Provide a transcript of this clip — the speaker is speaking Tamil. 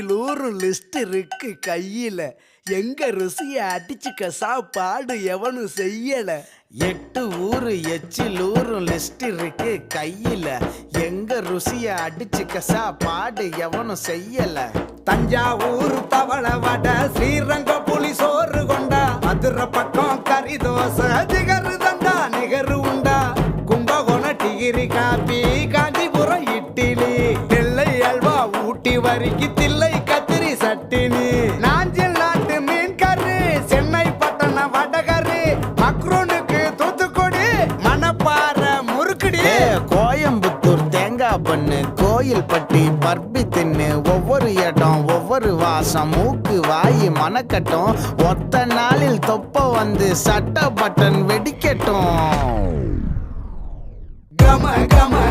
நூறு லிஸ்ட் இருக்கு கையில. எங்க ருசிய அடிச்சுக்க சாப்பாடு எவனும் செய்யல. எட்டு ஊரு எச்சிலூரும் லிஸ்ட் இருக்கு கையில. எங்க ருசிய அடிச்சு கசா பாடு எவனும் செய்யல. தஞ்சாவூர் தவள வட ஸ்ரீரங்க புலி சோறு கொண்டா. மதுரை பக்கம் கறி தோசை ஜிகரு தண்டா நிகரு உண்டா. கும்பகோண டிகிரி காப்பி வரிக்கு தில்லை கத்திரி சட்டினி. நாஞ்சில் நாட்டு மீன் கறி சென்னை பட்டண வடகரு மக்ரூனுக்கு தூத்துக்குடி மணப்பாறை முறுக்குடி. கோயம்புத்தூர் தேங்காய் பண்ணு கோயில் பட்டி பர்பி தின்னு ஒவ்வொரு இடம் ஒவ்வொரு வாசம் மூக்கு வாய் மணக்கட்டும் ஒத்த நாளில் தொப்ப வந்து சட்ட பட்டன் வெடிக்கட்டும். கம கம